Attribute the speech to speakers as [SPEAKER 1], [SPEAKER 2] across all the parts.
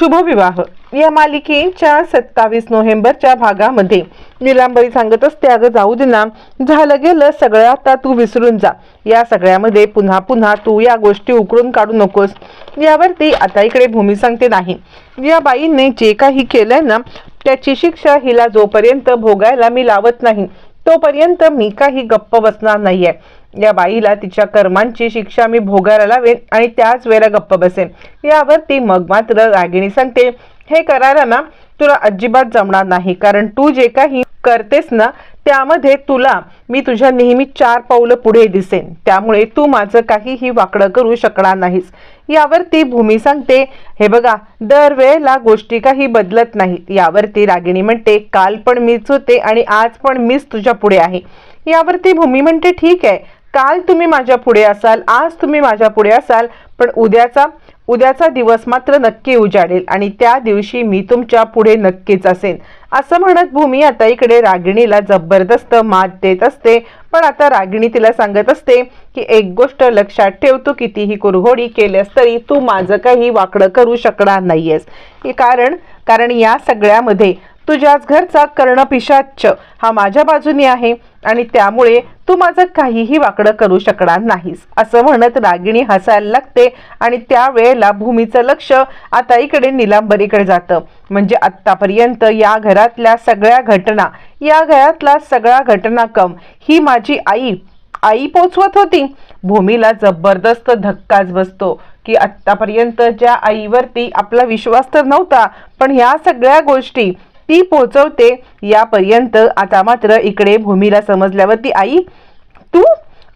[SPEAKER 1] शुभविवाह. या मालिकेच्या सत्तावीस नोव्हेंबरच्या भागामध्ये निलांबरी सांगत असते अगं जाऊ दे ना झालं गेलं सगळं आता तू विसरून जा. या सगळ्यामध्ये पुन्हा पुन्हा तू या गोष्टी उकळून काढू नकोस. यावरती आता इकडे भूमी सांगते नाही. या बाईने जे काही केलंय ना त्याची शिक्षा हिला जोपर्यंत भोगायला मी लावत नाही तोपर्यंत मी काही गप्प बसणार नाहीये. या बाईला तिच्या कर्मांची शिक्षा मी भोगायला लावेन आणि त्याच वेळेला गप्प बसेन. यावर ती मग मात्र रागिणी सांगते हे करायला ना तुला अजिबात जमणार नाही कारण तू जे काही करतेस ना त्यामध्ये तुला मी तुझ्या नेहमी चार पावलं पुढे दिसेन. त्यामुळे तू माझं काहीही वाकडं करू शकणार नाहीस. यावर ती भूमी सांगते हे बघा दरवेळेला गोष्टी काही बदलत नाहीत. यावरती रागिणी म्हणते काल पण मीच होते आणि आज पण मीच तुझ्या पुढे आहे. यावरती भूमी म्हणते ठीक आहे काल तुम्ही माझ्या पुढे असाल आज तुम्ही माझ्या पुढे असाल पण उद्याचा उद्याचा दिवस मात्र नक्की उजाडेल आणि त्या दिवशी मी तुमच्यापुढे नक्कीच असेन. असं म्हणत भूमी आता इकडे रागिणीला जबरदस्त मात देत असते. पण आता रागिणी तिला सांगत असते की एक गोष्ट लक्षात ठेव तू कितीही कुरघोडी केल्यास तरी तू माझं काही वाकडं करू शकणार नाहीयेस. कारण कारण या सगळ्यामध्ये तुझ्याच घरचा कर्णपिशाच हा माझ्या बाजूनी आहे. आणि त्यामुळे तू माझं काहीही वाकडं करू शकणार नाहीस असं म्हणत रागिणी हसायला लागते आणि त्यावेळेला भूमीचं लक्ष आता इकडे निलांबरीकडे जातं. म्हणजे आत्तापर्यंत या घरातल्या सगळ्या घटना या घरातला सगळा घटनाक्रम ही माझी आई आई पोचवत होती. भूमीला जबरदस्त धक्काच बसतो की आत्तापर्यंत ज्या आईवरती आपला विश्वास तर नव्हता पण ह्या सगळ्या गोष्टी ती पोचवते यापर्यंत. आता मात्र इकडे भूमीला समजल्यावरती आई तू?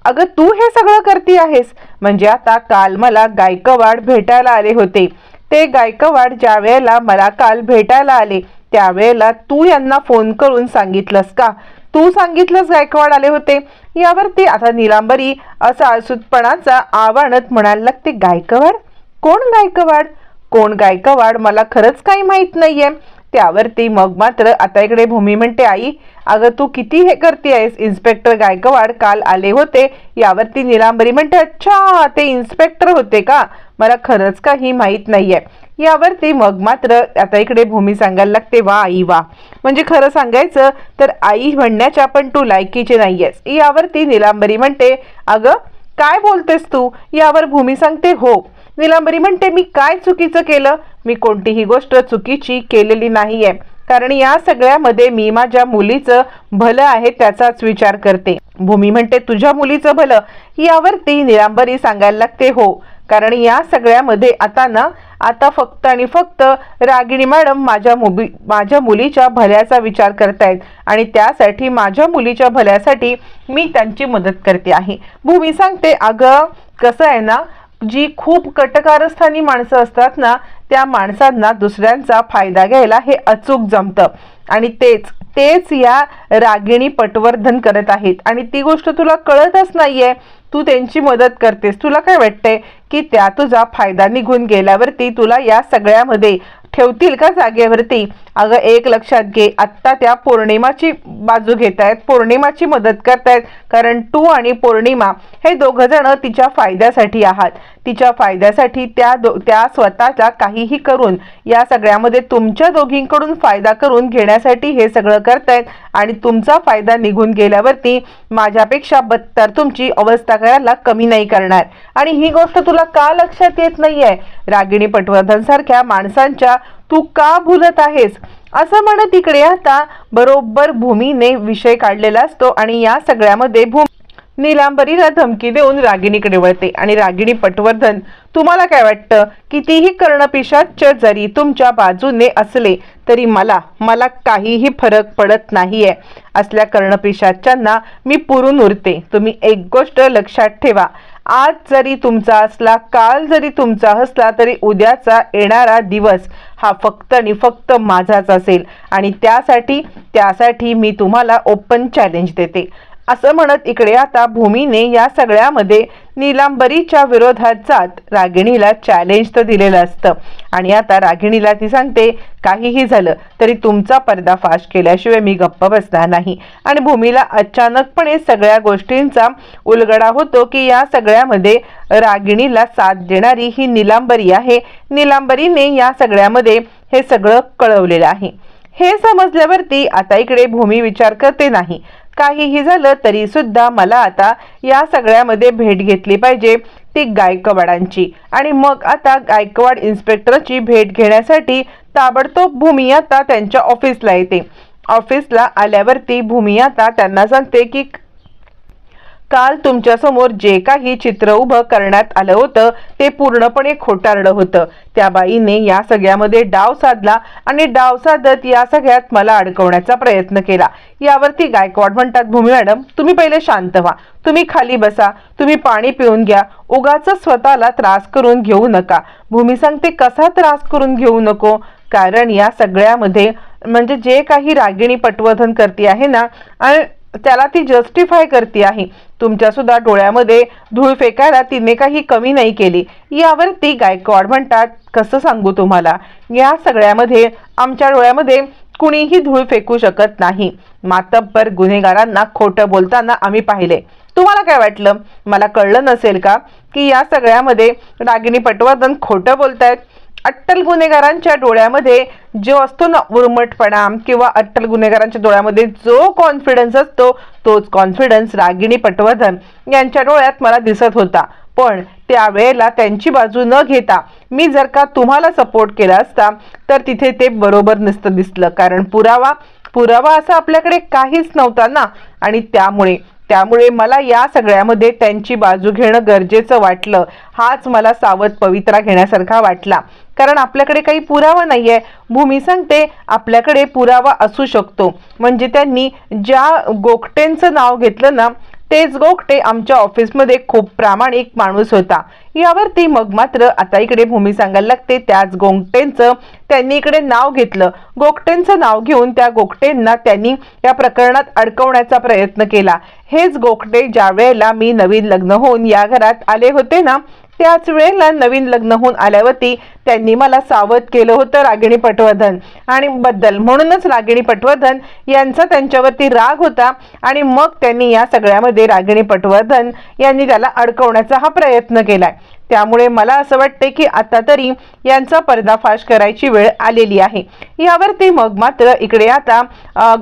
[SPEAKER 1] अगं तू हे सगळं करती आहेस. म्हणजे आता काल मला गायकवाड भेटायला आले होते. ते गायकवाड ज्या वेळेला मला काल भेटायला आले त्यावेळेला तू यांना फोन करून सांगितलंस का? तू सांगितलंस गायकवाड आले होते. यावरती आता निलांबरी असा असूतपणाचा आव्हानत म्हणायला लागते गायकवाड? कोण गायकवाड? कोण गायकवाड? मला खरंच काही माहीत नाहीये. त्यावरती मग मात्र आता इकडे भूमी म्हणते आई अगं तू किती हे करते आहेस इन्स्पेक्टर गायकवाड काल आले होते यावरती निलांबरी म्हणते अच्छा ते इन्स्पेक्टर होते का? मला खरंच काही माहीत नाहीये. यावरती मग मात्र आता इकडे भूमी सांगायला लागते वा आई वा. म्हणजे खरं सांगायचं तर आई म्हणण्याच्या पण तू लायकीची नाहीयेस. यावरती निलांबरी म्हणते अगं काय बोलतेस तू? यावर भूमी सांगते हो निलांबरी म्हणते मी काय चुकीचं केलं? मी कोणतीही गोष्ट चुकीची केलेली नाहीये. कारण या सगळ्यामध्ये मी माझ्या मुलीचं भलं आहे त्याचाच विचार करते. भूमी म्हणते तुझ्या मुलीचं भलं? यावरती निलांबरी सांगायला लागते हो. कारण या सगळ्यामध्ये आता ना आता फक्त आणि फक्त रागिणी मॅडम माझ्या मुबी माझ्या मुलीच्या भल्याचा विचार करतायत. आणि त्यासाठी माझ्या मुलीच्या भल्यासाठी मी त्यांची मदत करते आहे. भूमी सांगते अगं कसं आहे ना जी खूप कटकारस्थानी माणसं असतात ना त्या माणसांना दुसऱ्यांचा फायदा घ्यायला हे अचूक जमतं. आणि तेच तेच या रागिणी पटवर्धन करत आहेत. आणि ती गोष्ट तुला कळतच नाहीये. तू त्यांची मदत करतेस. तुला काय वाटतंय की त्या तुझा फायदा निघून गेल्यावरती तुला या सगळ्यामध्ये ठेवतील का जागेवरती? अगं एक लक्षात घे आत्ता त्या पौर्णिमाची बाजू घेत आहेत पौर्णिमाची मदत करतायत कारण तू आणि पौर्णिमा हे दोघं जण तिच्या फायद्यासाठी आहात. तिच्या फायद्यासाठी त्या दो त्या स्वतःचा काहीही करून या सगळ्यामध्ये तुमच्या दोघींकडून फायदा करून घेण्यासाठी हे सगळं करतायत आणि तुमचा फायदा निघून गेल्यावरती माझ्यापेक्षा बत्तर तुमची अवस्था करायला कमी नाही करणार. आणि ही गोष्ट तुला का लक्षात येत नाहीये? रागिणी पटवर्धन सारख्या माणसांच्या तू का भुलत आहेस? असं म्हणत इकडे आता बरोबर भूमीने विषय काढलेला असतो आणि या सगळ्यामध्ये भूमी निलांबरीला धमकी देऊन रागिणीकडे वळते. आणि रागिणी पटवर्धन तुम्हाला काय वाटतं? कितीही कर्णपिशाच जरी तुमच्या बाजूने असले तरी मला मला काहीही फरक पडत नाहीये. असल्या कर्णपिशाच्यांना मी पुरून उरते. तुम्ही एक गोष्ट लक्षात ठेवा. आज जरी तुमचा असला काल जरी तुमचा असला तरी उद्याचा येणारा दिवस हा फक्त आणि फक्त माझाच असेल. आणि त्यासाठी त्यासाठी मी तुम्हाला ओपन चॅलेंज देते. असं म्हणत इकडे आता भूमीने या सगळ्यामध्ये निलांबरीच्या विरोधात जात रागिणीला चॅलेंज तर दिलेलं असतं. आणि आता रागिणीला ती सांगते काहीही झालं तरी तुमचा पर्दाफाश केल्याशिवाय मी गप्प बसणार नाही. आणि भूमीला अचानकपणे सगळ्या गोष्टींचा उलगडा होतो की या सगळ्यामध्ये रागिणीला साथ देणारी ही निलांबरी आहे. निलांबरीने या सगळ्यामध्ये हे सगळं कळवलेलं आहे. हे समजल्यावरती आता इकडे भूमी विचार करते नाही. काहीही झालं तरी सुद्धा मला आता या सगळ्यामध्ये भेट घेतली पाहिजे ती गायकवाडांची. आणि मग आता गायकवाड इन्स्पेक्टरची भेट घेण्यासाठी ताबडतोब भूमी आता त्यांच्या ऑफिसला येते. ऑफिसला आल्यावरती भूमी आता त्यांना सांगते की काल तुमच्यासमोर जे काही चित्र उभं करण्यात आलं होतं ते पूर्णपणे खोटारडं होतं. त्या बाईने या सगळ्यामध्ये डाव साधला आणि डाव साधत या सगळ्यात मला अडकवण्याचा प्रयत्न केला. यावरती गायकवाड म्हणतात भूमी मॅडम तुम्ही पहिले शांत व्हा. तुम्ही खाली बसा. तुम्ही पाणी पिऊन घ्या. उगाच स्वतःला त्रास करून घेऊ नका. भूमी सांगते कसा त्रास करून घेऊ नको? कारण या सगळ्यामध्ये म्हणजे जे काही रागिणी पटवर्धन करते आहे ना आणि त्याला ती जस्टिफाय करते आहे. तुमच्या सुद्धा डोळ्यामध्ये धूळ फेकायला तिने काही कमी नाही केली. यावर ती गायकवाड म्हणतात कसं सांगू तुम्हाला? या सगळ्यामध्ये आमच्या डोळ्यामध्ये कुणीही धूळ फेकू शकत नाही. मातब्बर गुन्हेगारांना खोटं बोलताना आम्ही पाहिले. तुम्हाला काय वाटलं? मला कळलं नसेल का की या सगळ्यामध्ये रागिणी पटवर्धन खोटं बोलतायत? अट्टल गुन्हेगारांच्या डोळ्यामध्ये जो असतो ना उर्मटपणा किंवा अट्टल गुन्हेगारांच्या डोळ्यामध्ये जो कॉन्फिडन्स असतो तोच कॉन्फिडन्स रागिणी पटवर्धन यांच्या डोळ्यात मला दिसत होता. पण त्यावेळेला त्यांची बाजू न घेता मी जर का तुम्हाला सपोर्ट केला असता तर तिथे ते बरोबर नसतं दिसलं. कारण पुरावा पुरावा असा आपल्याकडे काहीच नव्हता ना. आणि त्यामुळे त्यामुळे मला या सगळ्यामध्ये त्यांची बाजू घेणं गरजेचं वाटलं. हाच मला सावध पवित्रा घेण्यासारखा वाटला. कारण आपल्याकडे काही पुरावा नाही आहे भूमी सांगते आपल्याकडे पुरावा असू शकतो. म्हणजे त्यांनी ज्या गोखटेंचं नाव घेतलं ना तेच गोखटे आमच्या ऑफिसमध्ये खूप प्रामाणिक माणूस होता. यावरती मग मात्र आता इकडे भूमी सांगायला लागते त्याच गोगटेंचं त्यांनी इकडे नाव घेतलं. गोखटेंचं नाव घेऊन त्या गोखटेंना त्यांनी या प्रकरणात अडकवण्याचा प्रयत्न केला. हेच गोखटे ज्या वेळेला मी नवीन लग्न होऊन या घरात आले होते ना त्याच वेळेला नवीन लग्न होऊन आल्यावरती त्यांनी मला सावध केलं होतं रागिणी पटवर्धन. आणि बद्दल म्हणूनच रागिणी पटवर्धन यांचा त्यांच्यावरती राग होता आणि मग त्यांनी या सगळ्यामध्ये रागिणी पटवर्धन यांनी त्याला अडकवण्याचा हा प्रयत्न केलाय. त्यामुळे मला असं वाटते की आता तरी यांचा पर्दाफाश करायची वेळ आलेली आहे. यावरती मग मात्र इकडे आता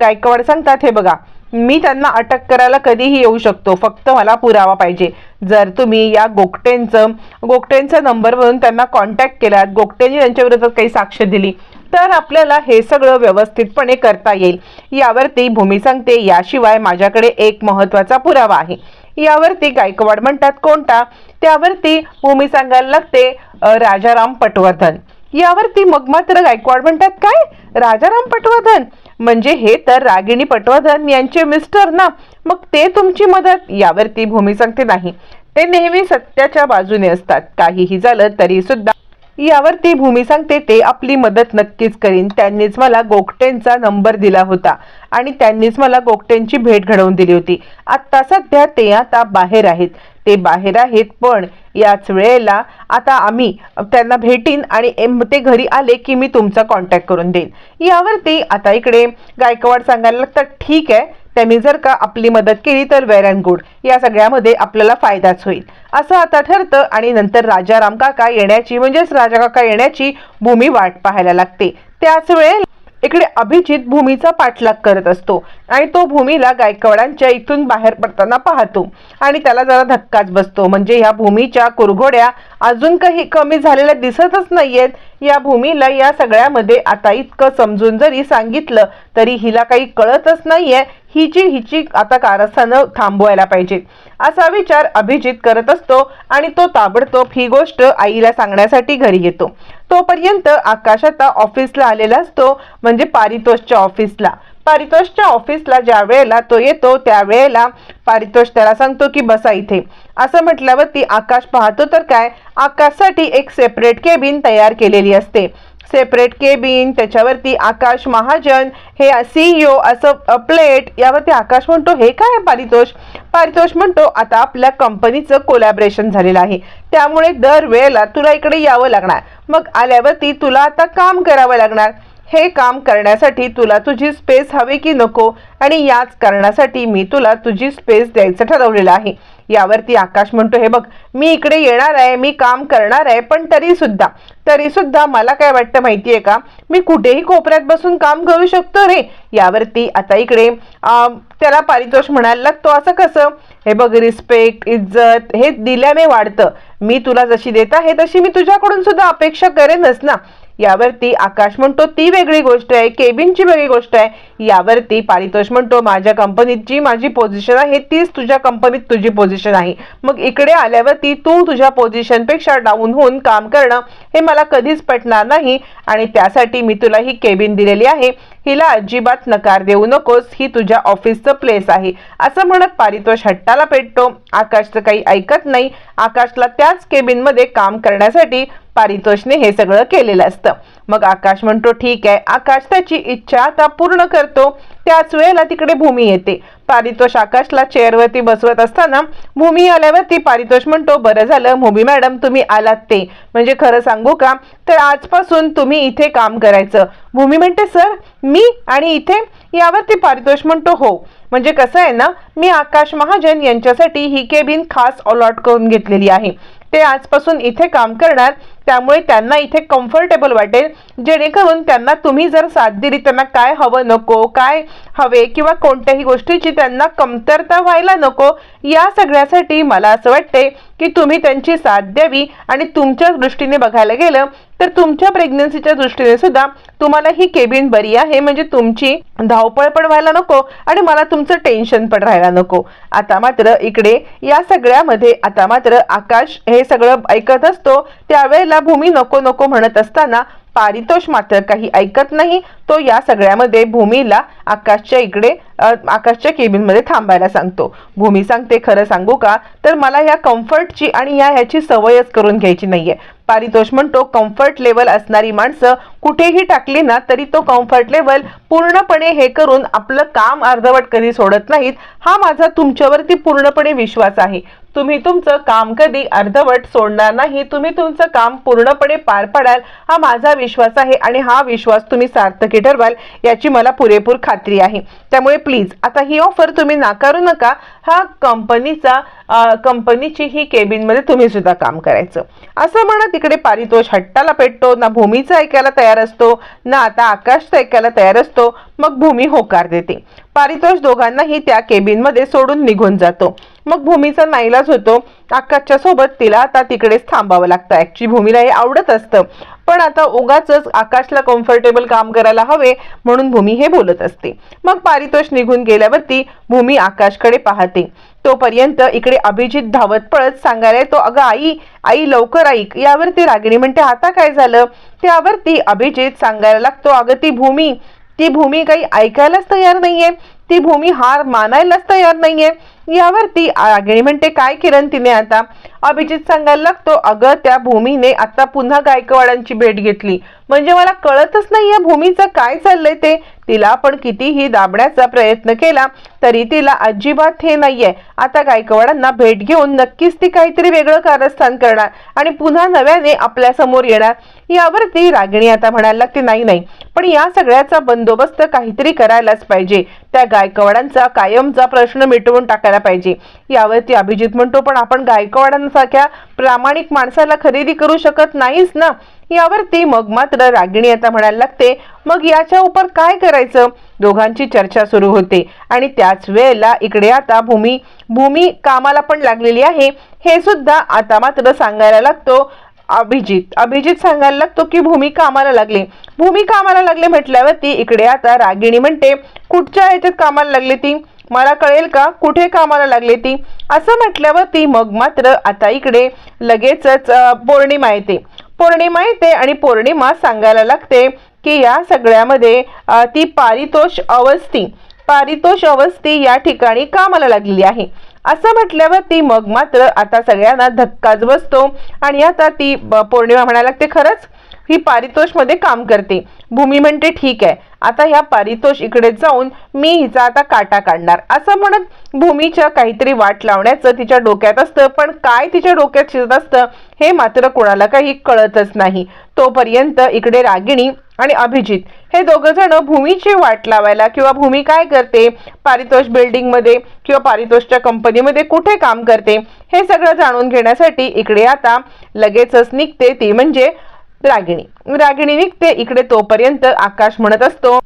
[SPEAKER 1] गायकवाड सांगतात हे बघा मी त्यांना अटक करायला कधीही येऊ शकतो. फक्त मला पुरावा पाहिजे. जर तुम्ही या गोगटेंचं गोगटेंचा नंबर म्हणून त्यांना कॉन्टॅक्ट केलात गोगटेंनी त्यांच्या विरोधात काही साक्ष दिली तर आपल्याला हे सगळं व्यवस्थितपणे करता येईल. यावरती भूमी सांगते याशिवाय माझ्याकडे एक महत्त्वाचा पुरावा आहे. यावरती गायकवाड म्हणतात कोणता? त्यावरती भूमी सांगायला लागते राजाराम पटवर्धन. यावरती मग मात्र गायकवाड म्हणतात काय? राजाराम पटवर्धन. म्हणजे हे तर रागिणी पटवर्धन यांचे मिस्टर ना. मग ते तुमची मदत? यावर ती भूमी सांगते नाही. ते नेहमी सत्याच्या बाजूने असतात. काहीही झालं तरी सुद्धा यावरती भूमी सांगते ते आपली मदत नक्कीच करीन. त्यांनीच मला गोगटेंचा नंबर दिला होता आणि त्यांनीच मला गोगटेंची भेट घडवून दिली होती. आत्ता सध्या ते आता बाहेर आहेत. ते बाहेर आहेत पण याच वेळेला आता आम्ही त्यांना भेटीन आणि एम ते घरी आले की मी तुमचा कॉन्टॅक्ट करून देईन. यावरती आता इकडे गायकवाड सांगायला लागतात ठीक आहे त्यांनी जर का आपली मदत केली तर वेर अँड गुड. या सगळ्यामध्ये आपल्याला फायदाच होईल. असं आता ठरतं आणि नंतर राजा रामकाका येण्याची म्हणजेच राजा काका येण्याची भूमी वाट पाहायला लागते. त्याच वेळेला इकडे अभिजित भूमीचा पाठलाग करत असतो आणि तो भूमीला गायकवाडांच्या इथून बाहेर पडताना पाहतो आणि त्याला जरा धक्काच बसतो. म्हणजे ह्या भूमीच्या कुरघोड्या अजून काही कमी झालेल्या दिसतच नाहीयेत. या भूमीला या सगळ्यामध्ये आता इतकं समजून जरी सांगितलं तरी हिला काही कळतच नाहीये. हिची हिची आता कारस्थानं थांबवायला पाहिजे असा विचार अभिजित करत असतो आणि तो ताबडतोब ही गोष्ट आईला सांगण्यासाठी घरी येतो. तोपर्यंत आकाश आता ऑफिसला आलेला असतो म्हणजे पारितोषच्या ऑफिसला. पारितोषच्या ऑफिसला ज्या वेळेला तो येतो त्यावेळेला पारितोष त्याला सांगतो की बसा इथे. असं म्हटल्यावर ती आकाश पाहतो तर काय? आकाशसाठी एक सेपरेट केबिन तयार केलेली असते. सेपरेट केबिन त्याच्यावरती आकाश महाजन हे सीईओ असं प्लेट यावरती आकाश म्हणतो हे काय पारितोष? पारितोष म्हणतो आता आपल्या कंपनीचं कोलॅबरेशन झालेलं आहे. त्यामुळे दरवेळेला तुला इकडे यावं लागणार. मग आल्यावरती तुला आता काम करावं लागणार. हे काम करण्यासाठी तुला तुझी स्पेस हवी की नको? आणि याच कारणासाठी मी तुला तुझी स्पेस द्यायचं ठरवलेलं आहे. यावरती आकाश म्हणतो हे बघ मी इकडे येणार आहे मी काम करणार आहे पण तरी सुद्धा तरी सुद्धा मला काय वाटतं माहितीये का? मी कुठेही कोपऱ्यात बसून काम करू शकतो रे. यावरती आता इकडे त्याला पारितोष म्हणायला लागतो असं कसं? हे बघ रिस्पेक्ट इज्जत हे दिल्याने वाढतं. मी तुला जशी देत आहे तशी मी तुझ्याकडून सुद्धा अपेक्षा करेनच ना. यावरती आकाश म्हणतो ती वेगळी गोष्ट आहे केबिनची वेगळी गोष्ट आहे. यावरती पारितोष म्हणतो माझ्या कंपनीत जी माझी पोझिशन आहे तीच तुझ्या कंपनीत तुझी पोझिशन आहे. मग इकडे आल्यावरती तू तुझ्या पोझिशनपेक्षा डाऊन होऊन काम करणं हे मला कधीच पटणार नाही आणि त्यासाठी मी तुला ही केबिन दिलेली आहे. हिला अजिबात नकार देऊ नकोस ही तुझ्या ऑफिसचं प्लेस आहे. असं म्हणत पारितोष हट्टाला पेटतो. आकाशचं काही ऐकत नाही. आकाशला त्याच केबिनमध्ये काम करण्यासाठी पारितोषने हे सगळं केलेलं असतं. मग आकाश म्हणतो ठीक आहे. आकाश त्याची इच्छा आता पूर्ण करतो. त्याच वेळेला तिकडे भूमी येते. पारितोष आकाशला चेअरवरती बसवत असताना भूमी आल्यावरती पारितोष म्हणतो बरं झालं भूमी मॅडम तुम्ही आलात ते. म्हणजे खरं सांगू का? तर आजपासून तुम्ही इथे काम करायचं. भूमी म्हणते सर मी आणि इथे? यावरती पारितोष म्हणतो हो. म्हणजे कसं आहे ना मी आकाश महाजन यांच्यासाठी ही केबिन खास अलॉट करून घेतलेली आहे. ते आजपासून इथे काम करणार. त्यामुळे त्यांना इथे कम्फर्टेबल वाटेल. जेणेकरून त्यांना तुम्ही जर साथ दिली त्यांना काय हवं नको काय हवे किंवा कोणत्याही गोष्टीची त्यांना कमतरता व्हायला नको या सगळ्यासाठी मला असं वाटते की तुम्ही त्यांची साथ द्यावी आणि तुमच्या दृष्टीने बघायला गेलं तर तुमच्या प्रेग्नन्सीच्या दृष्टीने सुद्धा तुम्हाला ही केबिन बरी आहे. म्हणजे तुमची धावपळ पण व्हायला नको आणि मला तुमचं टेन्शन पण राहायला नको. आता मात्र इकडे या सगळ्यामध्ये आता मात्र आकाश हे सगळं ऐकत असतो. त्यावेळेला भूमी नको नको म्हणत असताना पारितोष मात्र काही ऐकत नाही. तो या सगळ्यामध्ये भूमीला आकाशच्या इकडे आकाशच्या केबिनमध्ये थांबायला सांगतो. भूमी सांगते खरं सांगू का? तर मला या कम्फर्टची आणि या ह्याची सवयच करून घ्यायची नाहीये. पारितोष म्हणतो कम्फर्ट लेवल असणारी माणसं कुठेही टाकली ना तरी तो कम्फर्ट लेवल पूर्णपणे हे करून आपलं काम अर्धवट कधी सोडत नाहीत हा माझा तुमच्यावरती पूर्णपणे विश्वास आहे. तुम्ही तुमचं काम कधी अर्धवट सोडणार नाही तुम्ही तुमचं काम पूर्णपणे पार पाडाल हा माझा विश्वास आहे आणि हा विश्वास तुम्ही सार्थकी ठरवाल याची मला पुरेपूर खात्री आहे. त्यामुळे प्लीज आता ही ऑफर तुम्ही नाकारू नका हा कंपनीचा कंपनीची ही केबिनमध्ये तुम्ही सुद्धा काम करायचं. असं म्हणत तिकडे पारितोष हट्टाला पेटतो ना भूमीचं ऐकायला तयार असतो ना आता आकाशचं ऐकायला तयार असतो मग भूमी होकार देते. पारितोष दोघांनाही त्या केबिनमध्ये सोडून निघून जातो. मग भूमीचा नाईलाज होतो. आकाशच्या सोबत तिला आता तिकडेच थांबावं लागतं. ऍक्च्युली भूमीला हे आवडत असतं. पण आता उगाच आकाशला कम्फर्टेबल काम करायला हवे म्हणून भूमी हे बोलत असते. मग पारितोष निघून गेल्यावरती भूमी आकाशकडे पाहते. तोपर्यंत इकडे अभिजित धावत पळत सांगायला येतो अगं आई आई लवकर ऐक. यावरती रागिणी म्हणते आता काय झालं? त्यावरती अभिजित सांगायला लागतो अगं ती भूमी ती भूमी काही ऐकायलाच तयार नाहीये. ती भूमी हार मानायलाच तयार नाहीये. यावरती रागिणी म्हणते काय किरण तिने आता अभिजित सांगायला लागतो. अगं त्या भूमीने आता पुन्हा गायकवाडांची भेट घेतली. म्हणजे मला कळतच नाही या भूमीचं काय चाललंय ते. तिला आपण कितीही दाबण्याचा प्रयत्न केला तरी तिला अजिबात हे नाहीये. आता गायकवाडांना भेट घेऊन नक्कीच ती काहीतरी वेगळं कारस्थान करणार आणि पुन्हा नव्याने आपल्यासमोर येणार. यावरती रागिणी आता म्हणायला लागते नाही नाही. पण या सगळ्याचा बंदोबस्त काहीतरी करायलाच पाहिजे. त्या गायकवाडांचा कायमचा प्रश्न मिटवून टाकायला पाहिजे. यावरती अभिजित म्हणतो पण आपण गायकवाडांना गायकवाडांसारख्या प्रामाणिक माणसाला खरेदी करू शकत नाहीस ना? यावरती मग मात्र रागिणी आता म्हणायला लागते मग याच्या उपर काय करायचं? दोघांची चर्चा सुरू होते आणि त्याच वेळेला इकडे आता भूमी भूमी कामाला पण लागलेली आहे. हे सुद्धा आता मात्र सांगायला लागतो. अभिजित. अभिजित सांगायला लागतो की भूमी कामाला लागली. भूमी कामाला लागले म्हटल्यावरती इकडे आता रागिणी म्हणते कुठच्या ह्याच्यात कामाला लागली ती? मला कळेल का? कुठे कामाला लागले ती? असं म्हटल्यावरती मग मात्र आता इकडे लगेचच पौर्णिमा येते. पौर्णिमा येते आणि पौर्णिमा सांगायला लागते की या सगळ्यामध्ये ती पारितोष अवस्थी. पारितोष अवस्थी या ठिकाणी कामाला लागलेली आहे. असं म्हटल्यावर ती मग मात्र आता सगळ्यांना धक्काच बसतो. आणि आता ती ब- पौर्णिमा म्हणायला लागते खरंच. ही पारितोषमध्ये काम करते. भूमी म्हणते ठीक आहे. आता ह्या पारितोष इकडे जाऊन मी हिचा आता काटा काढणार. असं म्हणत भूमीच्या काहीतरी वाट लावण्याचं तिच्या डोक्यात असतं. पण काय तिच्या डोक्यात शिजत असतं हे मात्र कोणाला काही कळतच नाही. तोपर्यंत इकडे रागिणी आणि अभिजित हे दोघं जण भूमीची वाट लावायला किंवा भूमी काय करते? पारितोष बिल्डिंगमध्ये किंवा पारितोषच्या कंपनीमध्ये कुठे काम करते? हे सगळं जाणून घेण्यासाठी इकडे आता लगेचच निघते ती म्हणजे रागिणी. रागिणी निघते इकडे तोपर्यंत आकाश म्हणत असतो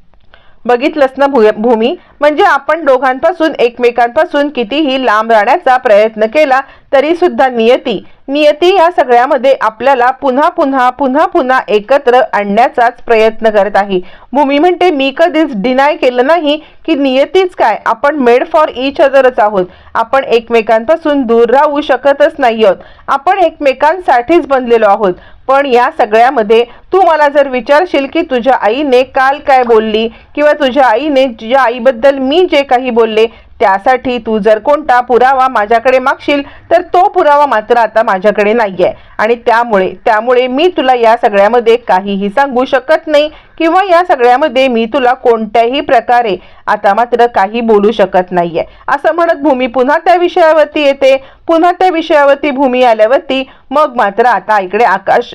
[SPEAKER 1] बघितलंस ना भूमी? म्हणजे आपण दोघांपासून एकमेकांपासून कितीही लांब राहण्याचा प्रयत्न केला तरी सुद्धा नियती. नियती या सगळ्यामध्ये आपल्याला पुन्हा पुन्हा पुन्हा पुन्हा एकत्र आणण्याचाच प्रयत्न करत आहे. भूमी म्हणते मी कधीच डिनाय केलं नाही की नियतीच काय. आपण मेड फॉर इच अदरच आहोत. आपण एकमेकांपासून दूर राहू शकतच नाही आहोत आपण एकमेकांसाठीच बनलेलो आहोत. पण या सगळ्यामध्ये तू मला जर विचारशील की तुझ्या आईने काल काय बोलली किंवा तुझ्या आईने तुझ्या आईबद्दल मी जे काही बोलले त्यासाठी तू जर कोणता पुरावा माझ्याकडे मागशील तर तो पुरावा मात्र आता माझ्याकडे नाही आहे आणि त्यामुळे त्यामुळे मी तुला या सगळ्यामध्ये काहीही सांगू शकत नाही किंवा या सगळ्यामध्ये मी तुला कोणत्याही प्रकारे आता मात्र काही बोलू शकत नाहीये. असं म्हणत भूमी पुन्हा त्या विषयावरती येते. पुन्हा त्या विषयावरती भूमी आल्यावरती मग मात्र आता इकडे आकाश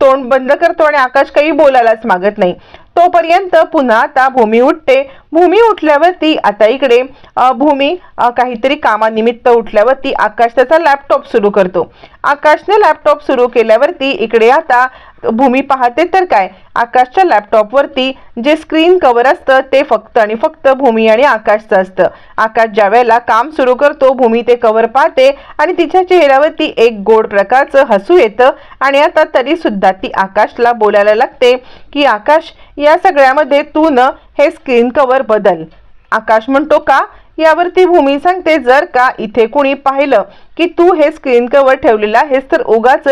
[SPEAKER 1] तोंड बंद करतो आणि आकाश काही बोलायलाच मागत नाही. तोपर्यंत पुन्हा आता भूमी उठते. भूमी उठल्यावरती आता इकडे भूमी काहीतरी कामानिमित्त उठल्यावरती आकाश त्याचा लॅपटॉप सुरू करतो. आकाशने लॅपटॉप सुरू केल्यावरती इकडे आता भूमी पाहते तर काय? आकाशच्या लॅपटॉपवरती जे स्क्रीन कवर असतं ते फक्त आणि फक्त भूमी आणि आकाशचं असतं. आकाश ज्या वेळेला काम सुरू करतो भूमी ते कव्हर पाहते आणि तिच्या चेहऱ्यावरती एक गोड प्रकारचं हसू येतं आणि आता तरी सुद्धा ती आकाशला बोलायला लागते की आकाश या सगळ्यामध्ये तू न हे स्क्रीन कवर बदल. आकाश म्हणतो का यावर ती भूमी सांगते जर का इथे कुणी पाहिलं की तू हे स्क्रीन कव्हर ठेवलेलं आहेस तर उगाच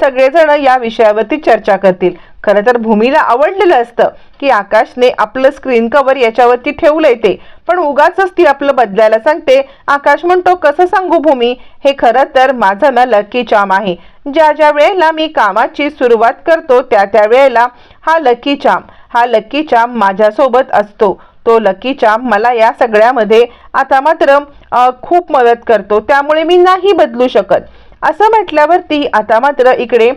[SPEAKER 1] सगळेजण या विषयावरती चर्चा करतील. खरं तर भूमीला आवडलेलं असतं की आकाशने आपलं स्क्रीन कव्हर याच्यावरती ठेवलंय ते. पण उगाच ती आपलं बदलायला सांगते आकाश म्हणतो कसं सांगू भूमी? हे खरं तर माझं ना लकी चाम आहे. ज्या ज्या वेळेला मी कामाची सुरुवात करतो त्या त्या वेळेला हा लकी चाम हा लकी चाम माझ्यासोबत असतो. तो लकी चाम मला या सगळ्यामध्ये आता मात्र खूप मदत करतो. त्यामुळे मी नाही बदलू शकत. असं म्हटल्यावरती आता मात्र इकडे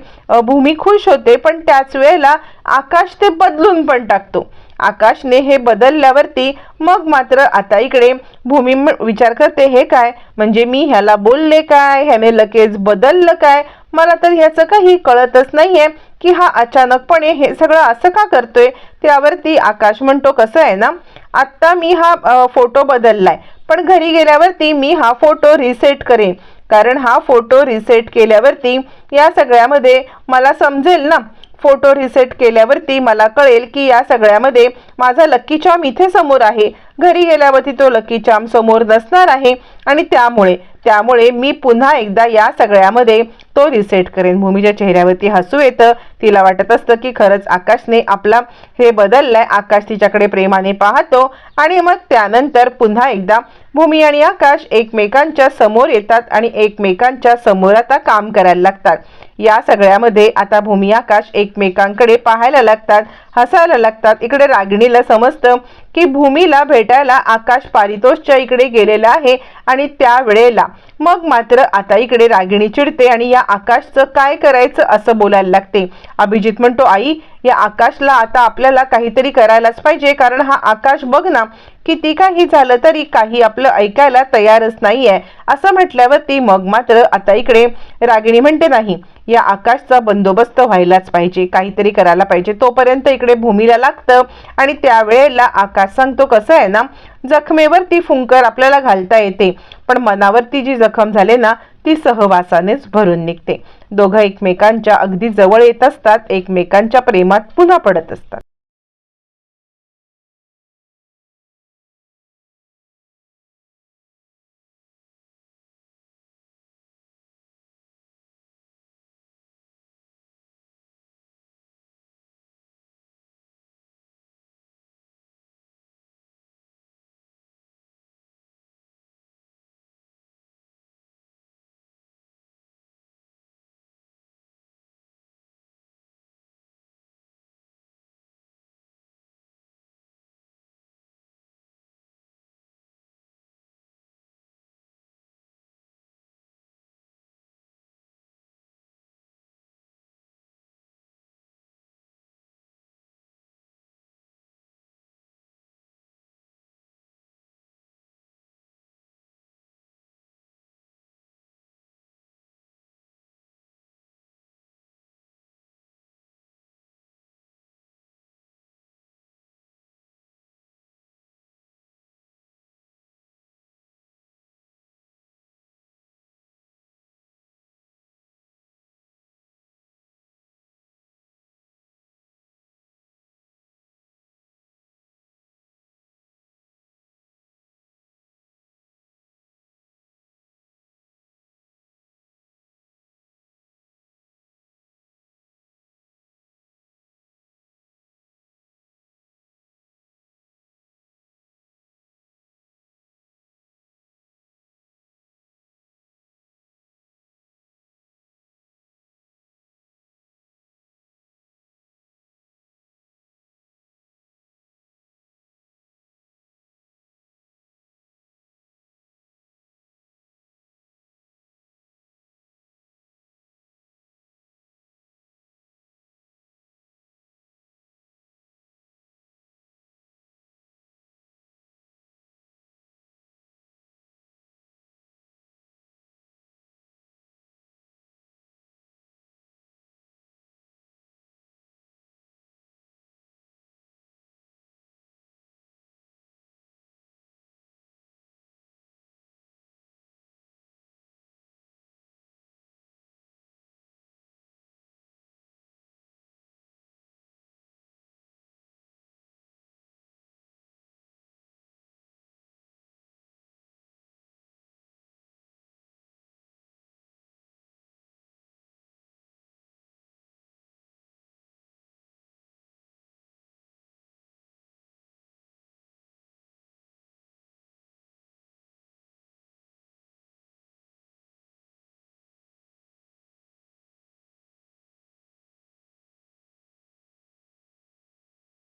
[SPEAKER 1] भूमी खुश होते पण त्याच वेळेला आकाश ते बदलून पण टाकतो. आकाशने हे बदलल्यावरती मग मात्र आता इकडे भूमी विचार करते हे काय? म्हणजे मी ह्याला बोलले काय? ह्याने लगेच बदललं काय? मला तर ह्याचं काही कळतच नाहीये की हा अचानकपणे हे सगळं असं का करतोय? त्यावरती आकाश म्हणतो कसं आहे ना आत्ता मी हा फोटो बदललाय. पण घरी गेल्यावरती मी हा फोटो रिसेट करेन. कारण हा फोटो रिसेट केल्यावरती या सगळ्यामध्ये मला समजेल ना फोटो रिसेट केल्यावरती मला कळेल की या सगळ्यामध्ये माझा लक्की चाम इथे समोर आहे. घरी गेल्यावरती तो लक्की चाम समोर नसणार आहे आणि त्यामुळे त्यामुळे मी पुन्हा एकदा या सगळ्यामध्ये तो रिसेट करेन. भूमीच्या चेहऱ्यावरती हसू येतं. तिला वाटत असतं की खरंच आकाशने आपला हे बदललाय. आकाश तिच्याकडे प्रेमाने पाहतो. आणि मग त्यानंतर पुन्हा एकदा भूमी आणि आकाश एकमेकांच्या समोर येतात आणि एकमेकांच्या समोर आता काम करायला लागतात. या सगळ्यामध्ये आता भूमी आकाश एकमेकांकडे पाहायला लागतात हसायला लागतात. इकडे रागिणीला समजतं की भूमीला भेटायला आकाश पारितोषच्या इकडे गेलेला आहे आणि त्या वेळेला मग मात्र आता इकडे रागिणी चिडते आणि या आकाशचं काय करायचं असं बोलायला लागते. अभिजित म्हणतो आई या आकाशला आता आपल्याला काहीतरी करायलाच पाहिजे. कारण हा आकाश बघ ना किती काही झालं तरी काही आपलं ऐकायला तयारच नाही आहे असं म्हटल्यावरती मग मात्र आता इकडे रागिणी म्हणते नाही. या आकाशचा बंदोबस्त व्हायलाच पाहिजे. काहीतरी करायला पाहिजे. तोपर्यंत इकडे भूमीला लागतं आणि त्यावेळेला आकाश सांगतो कसं आहे ना जखमेवरती फुंकर आपल्याला घालता येते. पण मनावरती जी जखम झाले ना ती सहवासानेच भरून निघते. दोघं एकमेकांच्या अगदी जवळ येत असतात. एकमेकांच्या प्रेमात पुन्हा पडत असतात.